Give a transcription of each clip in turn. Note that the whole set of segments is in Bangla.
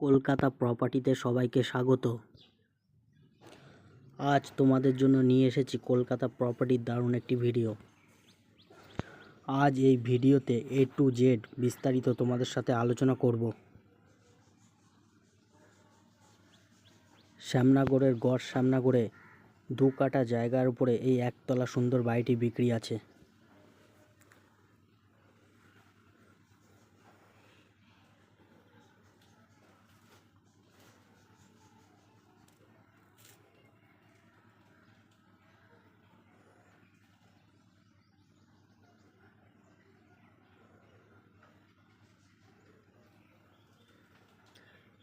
কলকাতা প্রপার্টিতে সবাইকে স্বাগত। আজ তোমাদের জন্য নিয়ে এসেছি কলকাতা প্রপার্টির দারুণ একটি ভিডিও আজ এই ভিডিওতে এ টু জেড বিস্তারিত তোমাদের সাথে আলোচনা করব। শ্যামনগরের গড় শ্যামনগরে দু কাটা জায়গার উপরে এই একতলা সুন্দর বাড়িটি বিক্রি আছে।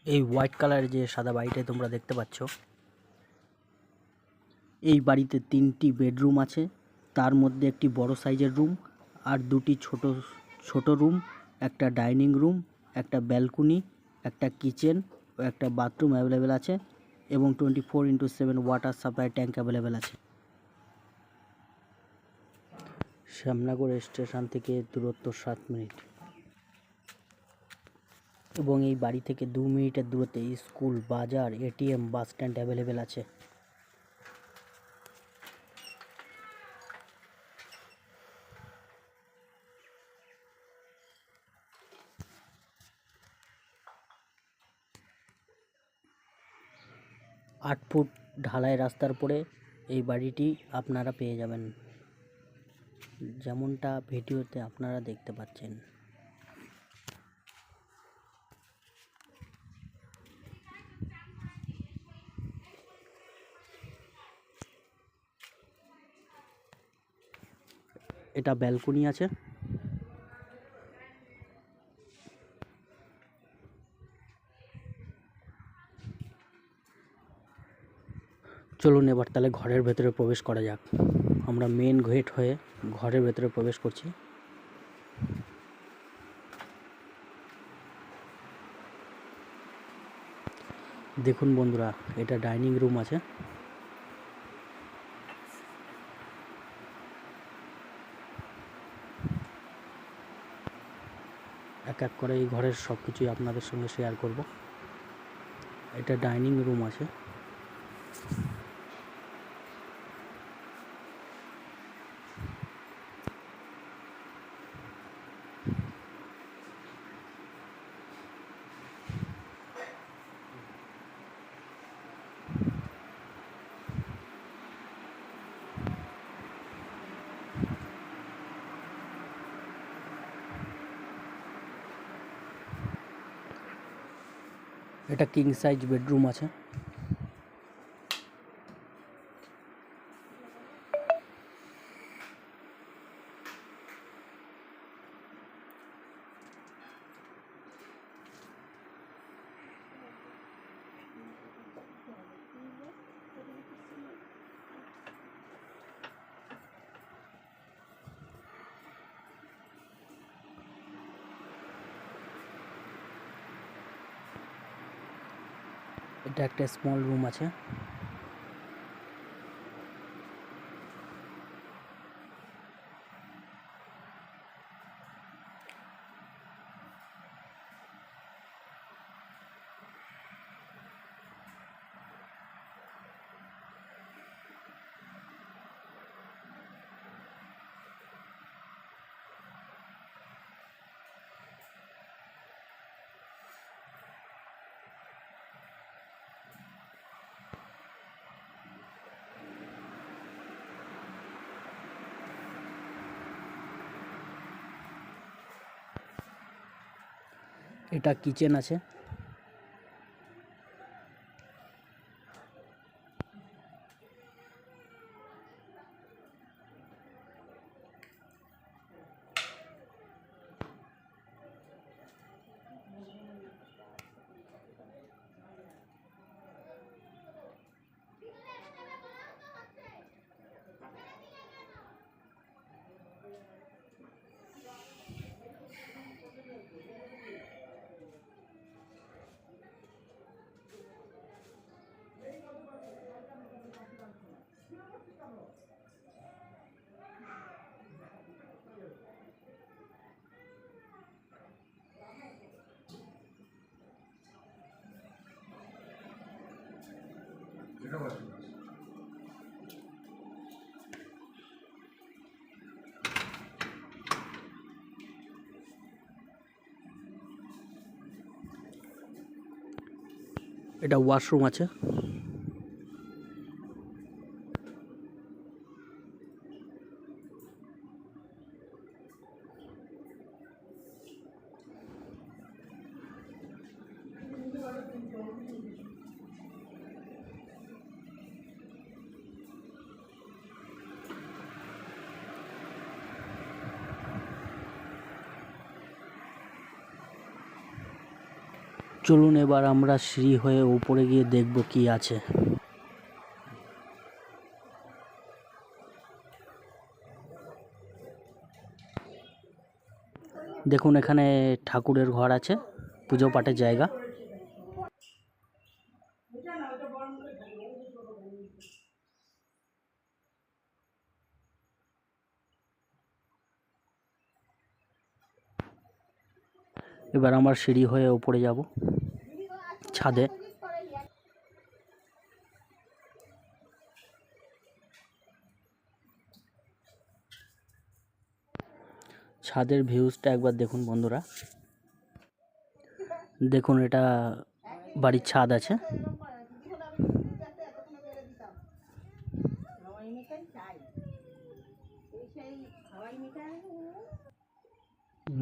এই হোয়াইট কালারের যে সাদা বাড়িটা তোমরা দেখতে পাচ্ছ। এই বাড়িতে তিনটি বেডরুম আছে। তার মধ্যে একটি বড় সাইজের রুম আর দুটি ছোট ছোট রুম একটা ডাইনিং রুম একটা ব্যালকনি একটা কিচেন ও একটা বাথরুম অ্যাভেলেবেল আছে এবং twenty four into seven water supply tank available আছে। শ্যামনগর স্টেশন থেকে দূরত্ব সাত মিনিট। এবং এই বাড়ি থেকে দু মিনিটের দূরত্বে স্কুল, বাজার এটিএম বাস স্ট্যান্ড অ্যাভেলেবেল আছে। আট ফুট ঢালাই রাস্তার পরে এই বাড়িটি আপনারা পেয়ে যাবেন। যেমনটা ভিডিওতে আপনারা দেখতে পাচ্ছেন। এটা ব্যালকনি আছে। চলুন এবার তাহলে ঘরের ভেতরে প্রবেশ করা যাক। আমরা মেন গেট হয়ে ঘরের ভেতরে প্রবেশ করছি। দেখুন বন্ধুরা, এটা ডাইনিং রুম আছে। এক এক করে এই ঘরের সব কিছুই আপনাদের সঙ্গে শেয়ার করব। এটা ডাইনিং রুম আছে। এটা কিং সাইজ বেডরুম আছে। এটা একটা স্মল রুম আছে। এটা কিচেন আছে। এটা ওয়াশরুম আছে। চলুন এবার আমরা সিঁড়ি হয়ে উপরে গিয়ে দেখব কি আছে। দেখুন, এখানে ঠাকুরের ঘর আছে, পুজো পাঠের জায়গা। এবার আমার সিঁড়ি হয়ে ওপরে যাব, ছাদে। ছাদের ভিউজটা একবার দেখুন বন্ধুরা। দেখুন এটা বাড়ির ছাদ আছে।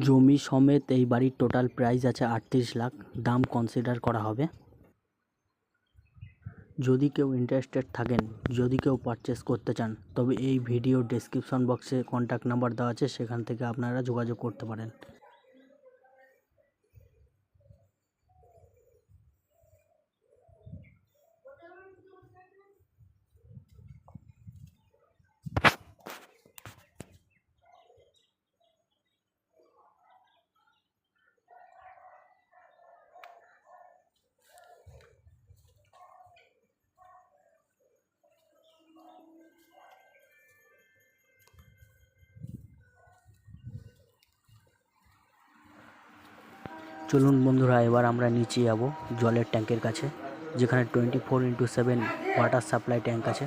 জমি সমেত এই বাড়ির টোটাল প্রাইস আছে আটত্রিশ লাখ। দাম কনসিডার করা হবে। যদি কেউ ইন্টারেস্টেড থাকেন, যদি কেউ পারচেস করতে চান, তবে এই ভিডিও ডেসক্রিপশন বক্সে কন্ট্যাক্ট নাম্বার দেওয়া আছে, সেখান থেকে আপনারা যোগাযোগ করতে পারেন। চলুন বন্ধুরা, এবার আমরা নিচে যাব জলের ট্যাঙ্কের কাছে, যেখানে twenty four into seven water supply tank আছে।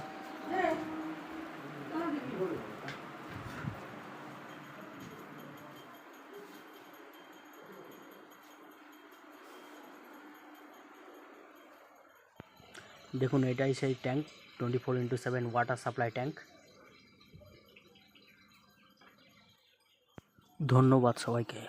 দেখুন, এটাই সেই tank twenty four into seven water supply tank. ধন্যবাদ সবাইকে।